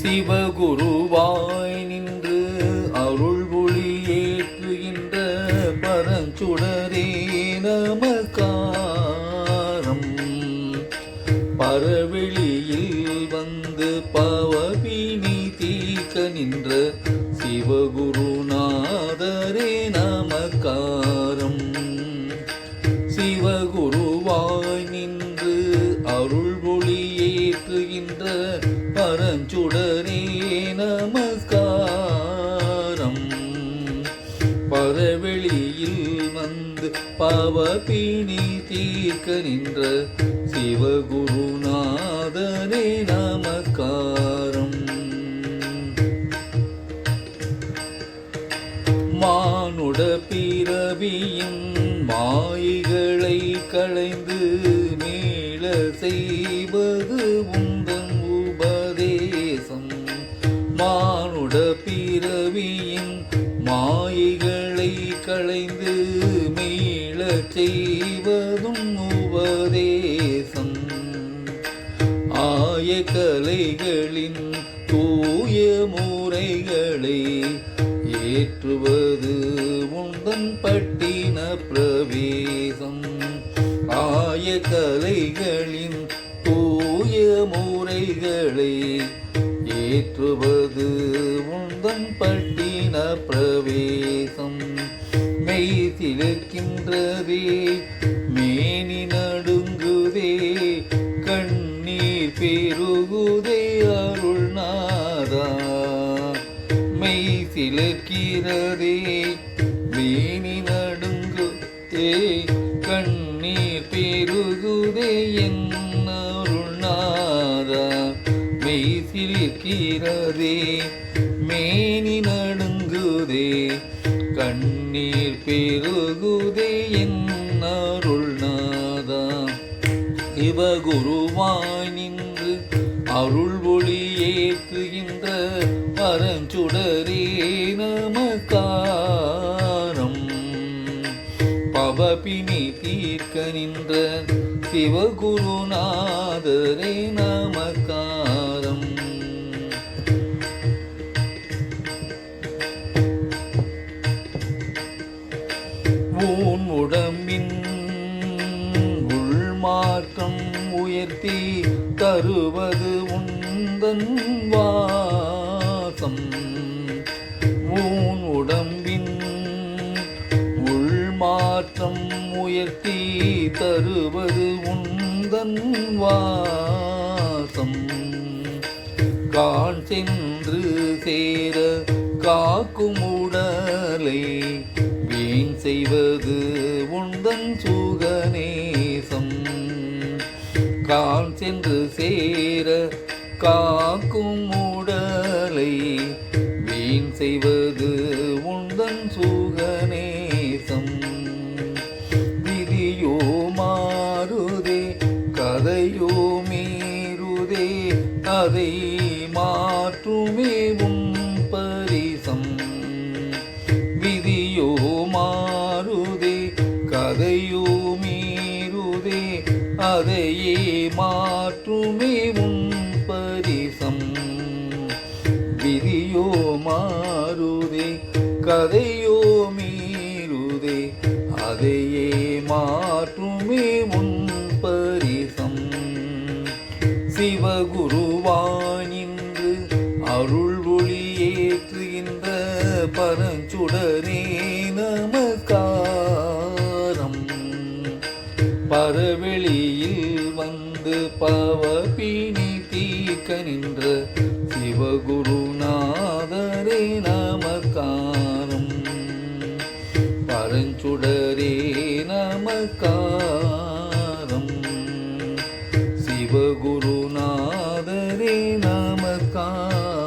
சிவகுருவாய் நின்று அருள் ஒளி ஏற்றுகின்ற பரஞ்சுடரே நமக்காரம் பரவெளியில் வந்து பவபினி தீக்க நின்ற சிவகுருநாதரே நமக்காரம் பரஞ்சுடரே நமஸ்காரம் பரவெளியில் வந்து பவபினி தீர்க்க நின்ற சிவகுருநாதனே நமஸ்காரம். மானுட பிறவியின் மாய்களை களைந்து மேல செய்வது உந்தன் மானுட பிறவியின் மாயைகளை களைந்து மேல செய்வதும் உபதேசம். ஆய கலைகளின் தூய முறைகளை ஏற்றுவது உந்தன் பட்டின பிரவேசம். ஆய கலைகளின் தூய முறைகளை ஏற்றுவது உந்தன் பட்டின பிரவேசம். மெய் திளக்கின்றதே மேனி நடுங்குதே கண்ணீர் பெருகுதே அருள்நாதா மெய் சிலக்கிறதே மேனி நடுங்குதே கண்ணீர் பெருகுதே என் மெய் சிலிர்க்கிறதே மேனி நடுங்குதே கண்ணீர் பெருகுதே என் அருள்நாதா சிவகுருவாய் நின்று அருள் ஒளி ஏற்றுகின்ற பரஞ்சுடரே நமக்காரம் பவபினி தீர்க்க நின்ற சிவகுருநாதரே நமக்கா உயர்த்தி தருவது உந்தன் வாசம். ஊன் உடம்பின் உள்மாற்றம் உயர்த்தி தருவது உந்தன் வாசம். கான் சென்று சேர காக்கும் உடலை வீண் செய்வது உந்தன் சுகநேசம் சென்று சேர காக்கும் உடலை வீண் செய்வது உந்தன் சுகநேசம். விதியோ மாறுதே கதையோ மீறுதே அதை மாற்றுமே உன் பரிசம். விதியோ மாறுதே கதையோ மீறுதே அதையே மாற்றுமே உன் பரிசம். சிவகுருவானின்று அருள் ஒளி ஏற்றுகின்ற பரஞ்சுடரே நமக்காரம் பரவெளியில் தனது பாவ பீணி தீக்க நின்ற சிவகுருநாதரே நமக்காரம். பரஞ்சுடரே நமக்காரம். சிவகுருநாதரே நமக்காரம்.